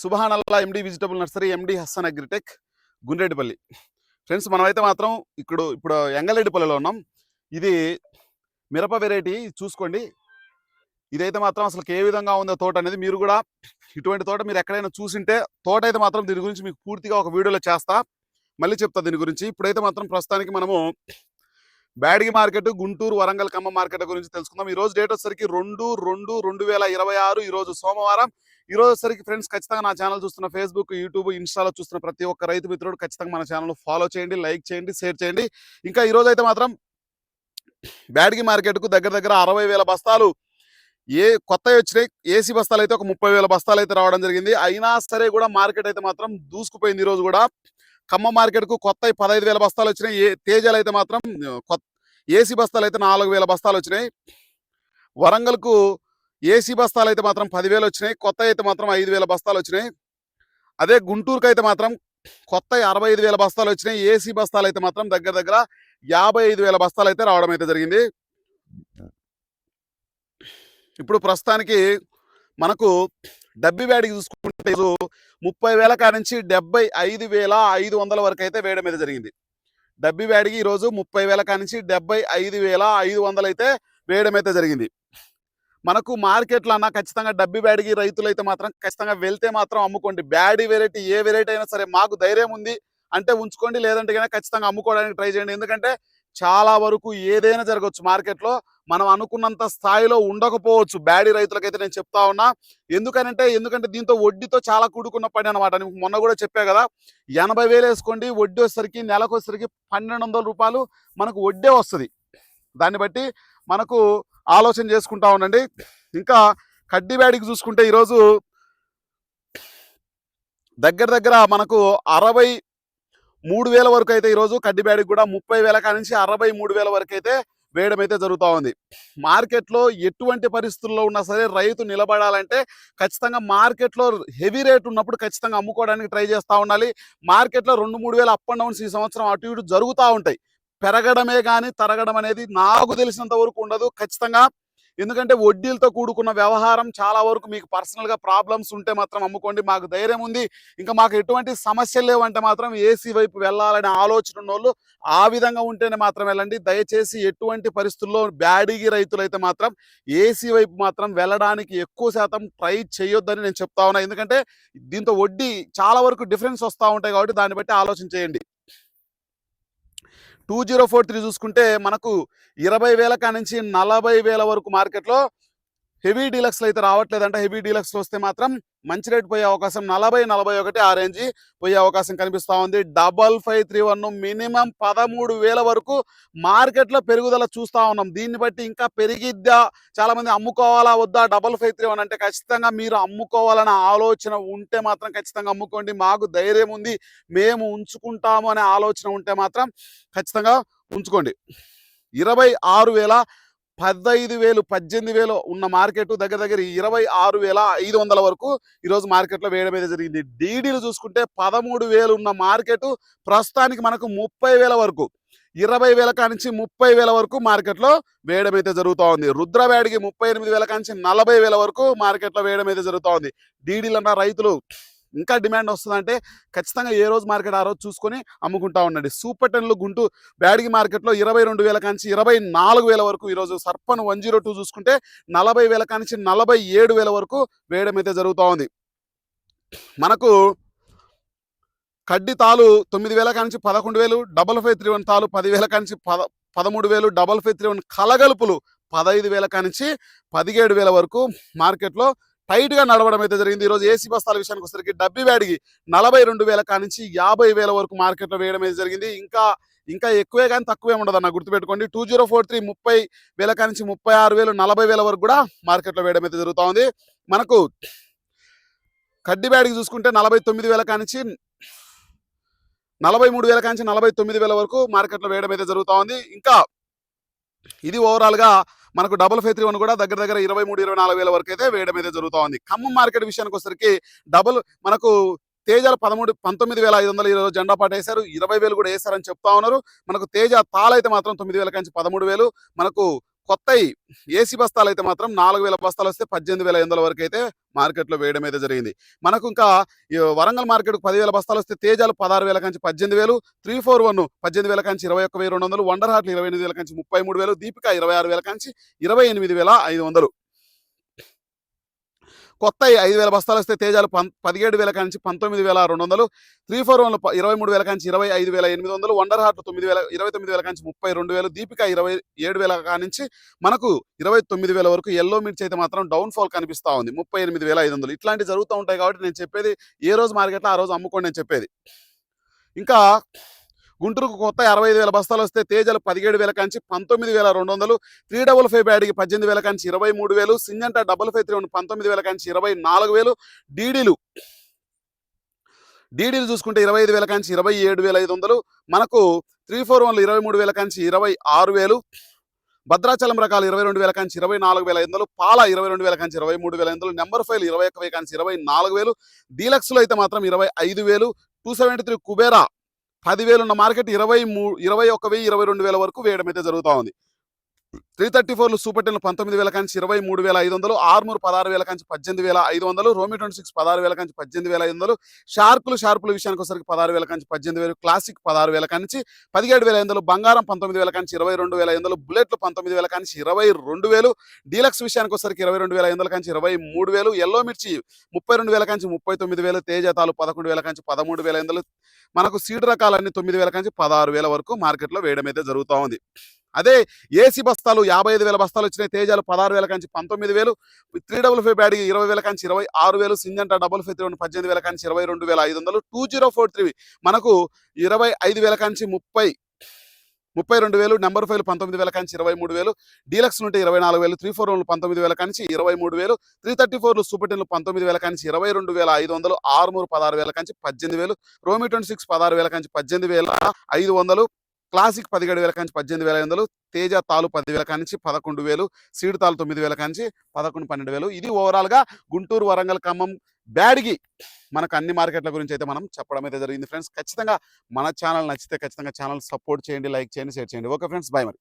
సుబహానల్లా MD vegetable nursery MD Hassan Agritech Gundretipalli. Friends మనమైతే మాత్రం ఇప్పుడు ఇప్పుడు ఎంగలేటిపల్లిలో ఉన్నాం. ఇది మిరప వెరైటీ చూసుకోండి. ఇదైతే మాత్రం అసలు ఏ విధంగా ఉందో తోట అనేది మీరు కూడా ఇటువంటి తోట మీరు ఎక్కడైనా చూసింటే తోట అయితే మాత్రం దీని గురించి మీకు పూర్తిగా ఒక వీడియోలో చేస్తా. మళ్ళీ చెప్తా దీని గురించి. ఇప్పుడైతే మాత్రం ప్రస్తుతానికి మనము బ్యాడిగి మార్కెట్ గుంటూరు వరంగల్ కమ్మ మార్కెట్ గురించి తెలుసుకుందాం. ఈ రోజు డేట్ వచ్చేసరికి రెండు రెండు రెండు వేల ఇరవై ఆరు ఈ రోజు సోమవారం. ఈ రోజు సరికి ఫ్రెండ్స్ ఖచ్చితంగా నా ఛానల్ చూస్తున్న ఫేస్బుక్ యూట్యూబ్ ఇన్స్టాలో చూస్తున్న ప్రతి ఒక్క రైతు మిత్రుడు ఖచ్చితంగా మన ఛానల్ ఫాలో చేయండి లైక్ చేయండి షేర్ చేయండి. ఇంకా ఈ రోజు అయితే మాత్రం బ్యాడ్గి మార్కెట్కు దగ్గర దగ్గర అరవై వేల బస్తాలు ఏ కొత్తవి వచ్చినాయి ఏసీ బస్తాలు అయితే ఒక ముప్పై వేల బస్తాలు అయితే రావడం జరిగింది. అయినా సరే కూడా మార్కెట్ అయితే మాత్రం దూసుకుపోయింది ఈ రోజు కూడా. ఖమ్మ మార్కెట్కు కొత్త పదహైదు వేల బస్తాలు వచ్చినాయి ఏ తేజాలు అయితే మాత్రం కొత్త ఏసీ బస్తాలు అయితే నాలుగు వేల బస్తాలు వచ్చినాయి. వరంగల్కు ఏసీ బస్తాలు అయితే మాత్రం పదివేలు వచ్చినాయి కొత్త అయితే మాత్రం ఐదు వేల బస్తాలు వచ్చినాయి అదే గుంటూరుకు అయితే మాత్రం కొత్త అరవై ఐదు వేల బస్తాలు వచ్చినాయి ఏసీ బస్తాలు అయితే మాత్రం దగ్గర దగ్గర యాభై ఐదు వేల బస్తాలు అయితే రావడం అయితే జరిగింది. ఇప్పుడు ప్రస్తుతానికి మనకు డబ్బి వేడికి చూసుకుంటే ముప్పై వేల కానించి డెబ్బై ఐదు వేల ఐదు వందల వరకు అయితే వేయడం అయితే జరిగింది. డబ్బి వేడికి ఈరోజు ముప్పై వేల కానించి డెబ్బై ఐదు వేల ఐదు వందలు అయితే వేయడం అయితే జరిగింది. మనకు మార్కెట్లో అన్న ఖచ్చితంగా డబ్బి బ్యాడిగి రైతులు అయితే మాత్రం ఖచ్చితంగా వెళ్తే మాత్రం అమ్ముకోండి. బ్యాడీ వెరైటీ ఏ వెరైటీ అయినా సరే మాకు ధైర్యం ఉంది అంటే ఉంచుకోండి. లేదంటే కనుక ఖచ్చితంగా అమ్ముకోవడానికి ట్రై చేయండి. ఎందుకంటే చాలా వరకు ఏదైనా జరగవచ్చు మార్కెట్లో. మనం అనుకున్నంత స్థాయిలో ఉండకపోవచ్చు. బ్యాడీ రైతులకైతే నేను చెప్తా ఉన్నా. ఎందుకనంటే ఎందుకంటే దీంతో వడ్డీతో చాలా కూడుకున్న పని అనమాట మొన్న కూడా చెప్పా కదా ఎనభై వేలు వేసుకోండి. వడ్డీ వచ్చేసరికి నెలకు వచ్చేసరికి పన్నెండు వందల రూపాయలు మనకు వడ్డే వస్తుంది. దాన్ని బట్టి మనకు ఆలోచన చేసుకుంటా ఉండండి. ఇంకా కడ్డీ బ్యాడికి చూసుకుంటే ఈరోజు దగ్గర దగ్గర మనకు అరవై మూడు వేల వరకు అయితే ఈరోజు కడ్డీ బ్యాడికి కూడా ముప్పై వేల కానించి అరవై మూడు వేల వరకు అయితే వేయడం అయితే జరుగుతూ ఉంది. మార్కెట్లో ఎటువంటి పరిస్థితుల్లో ఉన్నా సరే రైతు నిలబడాలంటే ఖచ్చితంగా మార్కెట్లో హెవీ రేట్ ఉన్నప్పుడు ఖచ్చితంగా అమ్ముకోవడానికి ట్రై చేస్తూ ఉండాలి. మార్కెట్లో రెండు మూడు వేల అప్ అండ్ డౌన్స్ ఈ సంవత్సరం అటు ఇటు జరుగుతూ ఉంటాయి. పెరగడమే కానీ తరగడం అనేది నాకు తెలిసినంత వరకు ఉండదు ఖచ్చితంగా. ఎందుకంటే వడ్డీలతో కూడుకున్న వ్యవహారం చాలా వరకు మీకు పర్సనల్గా ప్రాబ్లమ్స్ ఉంటే మాత్రం అమ్ముకోండి మాకు ధైర్యం ఉంది. ఇంకా మాకు ఎటువంటి సమస్యలు లేవంటే మాత్రం ఏసీ వైపు వెళ్ళాలనే ఆలోచన ఉన్నోళ్ళు ఆ విధంగా ఉంటేనే మాత్రం వెళ్ళండి. దయచేసి ఎటువంటి పరిస్థితుల్లో బ్యాడీగి రైతులు అయితే మాత్రం ఏసీ వైపు మాత్రం వెళ్ళడానికి ఎక్కువ శాతం ట్రై చేయొద్దని నేను చెప్తా ఉన్నా. ఎందుకంటే దీంతో వడ్డీ చాలా వరకు డిఫరెన్స్ వస్తూ ఉంటాయి కాబట్టి దాన్ని బట్టి ఆలోచన చేయండి. టూ జీరో ఫోర్ త్రీ చూసుకుంటే మనకు ఇరవై వేల కానించి నలభై వేల వరకు మార్కెట్లో హెవీ డీలక్స్లు అయితే రావట్లేదంట. హెవీ డీలక్స్ వస్తే మాత్రం మంచి రేట్ పోయే అవకాశం నలభై నలభై ఒకటి ఆ రేంజ్ పోయే అవకాశం కనిపిస్తూ ఉంది. Double five three one minimum పదమూడు వేల వరకు మార్కెట్లో పెరుగుదల చూస్తా ఉన్నాం. దీన్ని బట్టి ఇంకా పెరిగిద్దా? చాలామంది అమ్ముకోవాలా వద్దా? డబల్ ఫైవ్ త్రీ వన్ అంటే ఖచ్చితంగా మీరు అమ్ముకోవాలనే ఆలోచన ఉంటే మాత్రం ఖచ్చితంగా అమ్ముకోండి. మాకు ధైర్యం ఉంది. మేము ఉంచుకుంటాము అనే ఆలోచన ఉంటే మాత్రం ఖచ్చితంగా ఉంచుకోండి. ఇరవై ఆరు వేల పదహైదు వేలు పద్దెనిమిది వేలు ఉన్న మార్కెట్ దగ్గర దగ్గర ఇరవై ఆరు వేల ఐదు వందల వరకు ఈరోజు మార్కెట్లో వేయడం అయితే జరిగింది. డీడీలు చూసుకుంటే పదమూడు వేలు ఉన్న మార్కెట్ ప్రస్తుతానికి మనకు ముప్పై వేల వరకు ఇరవై వేల కానించి ముప్పై వేల వరకు మార్కెట్లో వేయడం అయితే జరుగుతూ ఉంది. రుద్రవేడికి ముప్పై ఎనిమిది వేల కానించి నలభై వేల వరకు మార్కెట్లో వేయడం అయితే జరుగుతూ ఉంది. డీడీలు అన్న రైతులు ఇంకా డిమాండ్ వస్తుందంటే ఖచ్చితంగా ఏ రోజు మార్కెట్ ఆ రోజు చూసుకొని అమ్ముకుంటా ఉండండి. సూపర్ టెన్లు గుంటూ బ్యాడిగి మార్కెట్లో ఇరవై రెండు వేల కానించి ఇరవై నాలుగు వేల వరకు ఈరోజు సర్పన్ వన్ జీరో టూ చూసుకుంటే నలభై వేల కానించి నలభై ఏడు వేల వరకు వేయడం అయితే జరుగుతూ ఉంది. మనకు కడ్డి తాలు తొమ్మిది వేల కానించి పదకొండు వేలు డబల్ ఫైవ్ త్రీ వన్ తాలు పదివేల కానించి పద పదమూడు వేలు డబల్ ఫైవ్ త్రీ వన్ కలగలుపులు పదహైదు వేల కానించి పదిహేడు వేల వరకు మార్కెట్లో టైట్గా నడవడం అయితే జరిగింది. ఈ రోజు ఏసీ బస్తాల విషయానికి వచ్చేసరికి డబ్బి వ్యాడికి నలభై రెండు వేల కానించి యాభై వేల వరకు మార్కెట్లో వేయడం అయితే జరిగింది. ఇంకా ఇంకా ఎక్కువే కానీ తక్కువే ఉండదు అన్న గుర్తుపెట్టుకోండి. టూ జీరో ఫోర్ త్రీ ముప్పై వేల కానించి ముప్పై ఆరు వేలు నలభై వేల వరకు కూడా మార్కెట్లో వేయడం అయితే జరుగుతూ ఉంది. మనకు కడ్డి బ్యాడికి చూసుకుంటే నలభై తొమ్మిది వేల కానించి నలభై మూడు వేల కానించి నలభై తొమ్మిది వేల వరకు మార్కెట్లో వేయడం అయితే జరుగుతూ ఉంది. ఇంకా ఇది ఓవరాల్గా మనకు డబుల్ ఫైవ్ త్రీ వన్ కూడా దగ్గర దగ్గర ఇరవై మూడు ఇరవై నాలుగు వేల వరకు అయితే వేయడం అయితే జరుగుతూ ఉంది. ఖమ్మం మార్కెట్ విషయానికి వచ్చేసరికి డబుల్ మనకు తేజాలు పదమూడు పంతొమ్మిది వేల ఐదు వందల ఈరోజు జెండా పాట వేశారు. ఇరవై వేలు కూడా వేశారని చెప్తా ఉన్నారు. మనకు తేజ తాళైతే మాత్రం తొమ్మిది వేల కంచి పదమూడు వేలు. మనకు కొత్త ఏసీ బస్తాలు అయితే మాత్రం నాలుగు వేల బస్తాలు వస్తే పద్దెనిమిది వేల ఎనిమిది వరకు అయితే మార్కెట్లో వేయడం అయితే జరిగింది. మనకు ఇంకా వరంగల్ మార్కెట్ పదివేల బస్తాలు వస్తే తేజాలు పదహారు వేల కంచి పద్దెనిమిది వేలు త్రీ ఫోర్ వన్ పద్దెనిమిది వేల కంచి ఇరవై ఒక్క వెయ్యి రెండు వందలు వండర్ హాట్లు ఇరవై ఎనిమిది వేల కంచి ముప్పై మూడు వేలు దీపిక ఇరవై ఆరు వేల కంచి ఇరవై ఎనిమిది వేల ఐదు వందలు. కొత్త ఐదు వేల బస్తాలు వస్తే తేజాలు పం పదిహేడు వేల కాంచి పంతొమ్మిది వేల రెండు వందలు త్రీ ఫోర్ వన్ ఇరవై మూడు వేల కాంచి ఇరవై ఐదు వేల ఎనిమిది వందలు వండర్ హార్ట్ తొమ్మిది వేల ఇరవై తొమ్మిది వేల కాంచి ముప్పై రెండు వేలు. దీపిక ఇరవై ఏడు వేల కానించి మనకు ఇరవై తొమ్మిది వేల వరకు ఎల్లో మిర్చి అయితే మాత్రం డౌన్ ఫాల్ కనిపిస్తా ఉంది. ముప్పై ఎనిమిది వేల ఐదు వందలు. ఇట్లాంటివి జరుగుతూ ఉంటాయి కాబట్టి నేను చెప్పేది ఏ రోజు మార్కెట్లో ఆ రోజు అమ్ముకోండి నేను చెప్పేది. ఇంకా గుంటూరుకు కొత్త అరవై ఐదు వేల బస్తాలు వస్తే తేజలు పదిహేడు వేల కాంచి పంతొమ్మిది వేల రెండు వందలు త్రీ డబుల్ ఫైవ్ బ్యాడ్కి పద్దెనిమిది వేల కాంచి ఇరవై మూడు వేలు Syngenta double five three one పంతొమ్మిది వేల కాంచి ఇరవై నాలుగు వేలు డీడీలు. డీడీలు చూసుకుంటే ఇరవై ఐదు వేల కాంచి ఇరవై ఏడు వేల ఐదు వందలు మనకు త్రీ ఫోర్ వన్లు ఇరవై మూడు వేల కాంచి ఇరవై ఆరు వేలు భద్రాచలం రకాలు ఇరవై రెండు వేల కాంచి ఇరవై నాలుగు వేల ఐదు వందలు పాల ఇరవై రెండు వేల కాంచి ఇరవై మూడు వేల ఐదు వందలు నెంబర్ ఫైవ్ ఇరవై ఒక్క వేల కాంచి ఇరవై నాలుగు వేలు డీలక్స్లో అయితే మాత్రం ఇరవై ఐదు వేలు టూ సెవెంటీ త్రీ కుబేరా. పదివేలు ఉన్న మార్కెట్ ఇరవై మూ ఇరవై ఒక వెయ్యి ఇరవై రెండు వేల వరకు వేయడం అయితే జరుగుతూ ఉంది. త్రీ థర్టీ ఫోర్లు సూపర్ టెన్లు పంతొమ్మిది వేల కాంచి ఇరవై మూడు వేల ఐదు వందలు ఆర్మూర్ పదహారు వేల కాంచి పద్దెనిమిది వేల ఐదు వందలు రోమి ట్వంటీ సిక్స్ పదహారు వేల కాంచి పద్దెనిమిది వేల ఐదు వందలు షార్కులు షార్పుల విషయానికి ఒకసారి పదహారు వేల కాంచి పద్దెనిమిది వేలు క్లాసిక్ పదహారు వేల కాంచి పదిహేడు వేల ఐదు వందలు బంగారం పంతొమ్మిది వేల కాంచి ఇరవై రెండు వేల ఐదు వందలు బుల్లెట్లు పంతొమ్మిది వేల కాంచి ఇరవై రెండు వేలు డీలక్స్ విషయానికి ఒకసారికి ఇరవై రెండు వేల ఐదు వందల కాంచి ఇరవై మూడు వేలు ఎల్లో మిర్చి ముప్పై రెండు వేల కాంచి ముప్పై తొమ్మిది వేలు తేజతాలు పదకొండు వేల కాంచి పదమూడు వేల ఐదు వందలు మనకు సీడ్ రకాలన్నీ తొమ్మిది వేల కాంచి పదహారు వేల వరకు మార్కెట్లో వేయడం అయితే జరుగుతూ ఉంది అదే ఏసీ బస్తాలు యాభై ఐదు వేల బస్తాలు వచ్చినాయి. తేజాలు పదహారు వేల కాంచి పంతొమ్మిది వేలు. త్రీ డబుల్ ఫైవ్ బ్యాడ్ ఇరవై వేల కాంచి ఇరవై ఆరు వేలు. సింజంట డబుల్ ఫైవ్ త్రీ పద్దెనిమిది వేల కాంచి ఇరవై రెండు వేల ఐదు వందలు. టూ జీరో ఫోర్ త్రీ మనకు ఇరవై ఐదు వేల కాంచి ముప్పై ముప్పై రెండు వేలు. నెంబర్ ఫైవ్ పంతొమ్మిది వేల కాంచి ఇరవై మూడు వేలు. డీలక్స్ నుండి ఇరవై నాలుగు వేలు. త్రీ ఫోర్ పంతొమ్మిది వేల కాంచి ఇరవై మూడు వేలు. త్రీ థర్టీ ఫోర్లు సూపర్ టెన్లు పంతొమ్మిది వేల కాంచి ఇరవై రెండు వేల ఐదు వందలు. ఆరుమూరు పదహారు వేల కాంచి పద్దెనిమిది వేలు. రోమి ట్వంటీ సిక్స్ పదహారు వేల కాంచి పద్దెనిమిది వేల ఐదు వందలు. క్లాసిక్ పదిహేడు వేల కాంచి పద్దెనిమిది వేల ఐదు వందలు తేజ తాలు పదివేల కానించి పదకొండు వేలు సీడు తాలు తొమ్మిది వేల కానించి పదకొండు పన్నెండు వేలు. ఇది ఓవరాల్గా గుంటూరు వరంగల్ ఖమ్మం బ్యాడ్గి మనకు అన్ని మార్కెట్ల గురించి అయితే మనం చెప్పడం అయితే జరిగింది. ఫ్రెండ్స్ ఖచ్చితంగా మన ఛానల్ నచ్చితే ఖచ్చితంగా ఛానల్ సపోర్ట్ చేయండి లైక్ చేయండి షేర్ చేయండి. ఓకే ఫ్రెండ్స్ బాయ్ మరి.